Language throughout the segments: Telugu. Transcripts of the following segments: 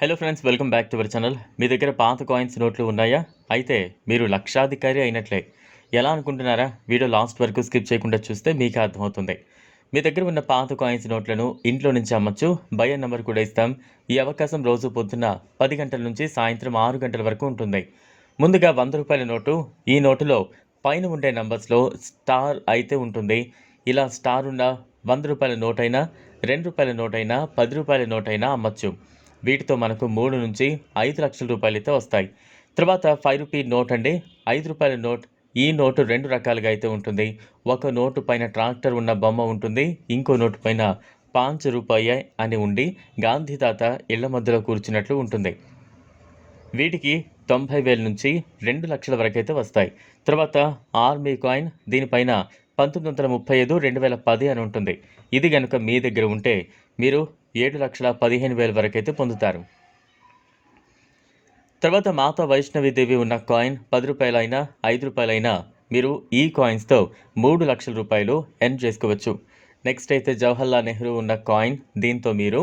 Hello friends welcome back to our channel మీ దగ్గర పాత కాయిన్స్ నోట్లు ఉన్నాయా? అయితే మీరు లక్షాధికారి అయినట్లే. ఎలా అనుకుంటున్నారా? వీడియో లాస్ట్ వరకు స్కిప్ చేయకుండా చూస్తే మీకు అర్థమవుతుంది. మీ దగ్గర ఉన్న పాత కాయిన్స్ నోట్లను ఇంట్లో నుంచి అమ్మచ్చు బయ నెంబర్ కూడా ఇస్తాం. ఈ అవకాశం రోజు పొద్దున్న పది గంటల నుంచి సాయంత్రం ఆరు గంటల వరకు ఉంటుంది. ముందుగా వంద రూపాయల నోటు. ఈ నోటులో పైన ఉండే నంబర్స్లో స్టార్ అయితే ఉంటుంది. ఇలా స్టార్ ఉన్న వంద రూపాయల నోట్ అయినా రెండు రూపాయల నోట్ అయినా పది రూపాయల నోట్ అయినా అమ్మచ్చు. వీటితో మనకు మూడు నుంచి ఐదు లక్షల రూపాయలు అయితే వస్తాయి. తర్వాత ఫైవ్ రూపీ నోట్ అండి. ఐదు రూపాయల నోట్ ఈ నోటు రెండు రకాలుగా అయితే ఉంటుంది. ఒక నోటు పైన ట్రాక్టర్ ఉన్న బొమ్మ ఉంటుంది. ఇంకో నోటు పైన పాంచ్ రూపాయి అని ఉండి గాంధీదాత ఇళ్ళ మధ్యలో కూర్చున్నట్లు ఉంటుంది. వీటికి తొంభై వేల నుంచి రెండు లక్షల వరకు అయితే వస్తాయి. తర్వాత ఆర్మీ కాయిన్ దీనిపైన పంతొమ్మిది వందల ముప్పై ఐదు రెండు వేల పది అని ఉంటుంది. ఇది కనుక మీ దగ్గర ఉంటే మీరు ఏడు లక్షల పదిహేను వేల వరకైతే పొందుతారు. తర్వాత మాతా వైష్ణవిదేవి ఉన్న కాయిన్ పది రూపాయలైనా ఐదు రూపాయలైనా మీరు ఈ కాయిన్స్తో మూడు లక్షల రూపాయలు ఎర్న్ చేసుకోవచ్చు. నెక్స్ట్ అయితే జవహర్లాల్ నెహ్రూ ఉన్న కాయిన్ దీంతో మీరు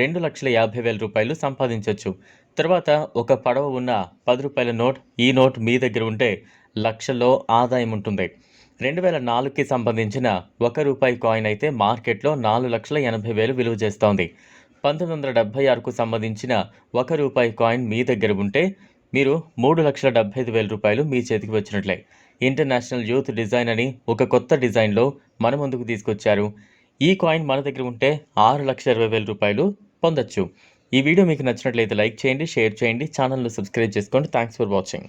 రెండు లక్షల యాభై వేల రూపాయలు సంపాదించవచ్చు తర్వాత ఒక పడవ ఉన్న పది రూపాయల నోట్ ఈ నోట్ మీ దగ్గర ఉంటే లక్షల్లో ఆదాయం ఉంటుంది. రెండు వేల నాలుగుకి సంబంధించిన ఒక రూపాయి కాయిన్ అయితే మార్కెట్లో నాలుగు లక్షల ఎనభై వేలు విలువ చేస్తోంది. పంతొమ్మిది వందల డెబ్బై ఆరుకు సంబంధించిన ఒక రూపాయి కాయిన్ మీ దగ్గర ఉంటే మీరు మూడు లక్షల డెబ్బై ఐదు వేల రూపాయలు మీ చేతికి వచ్చినట్లే. ఇంటర్నేషనల్ యూత్ డిజైన్ అని ఒక కొత్త డిజైన్లో మన ముందుకు తీసుకొచ్చారు. ఈ కాయిన్ మన దగ్గర ఉంటే ఆరు లక్షల ఇరవై వేల రూపాయలు పొందొచ్చు. ఈ వీడియో మీకు నచ్చినట్లయితే లైక్ చేయండి షేర్ చేయండి ఛానల్ను సబ్స్క్రైబ్ చేసుకోండి. Thanks for watching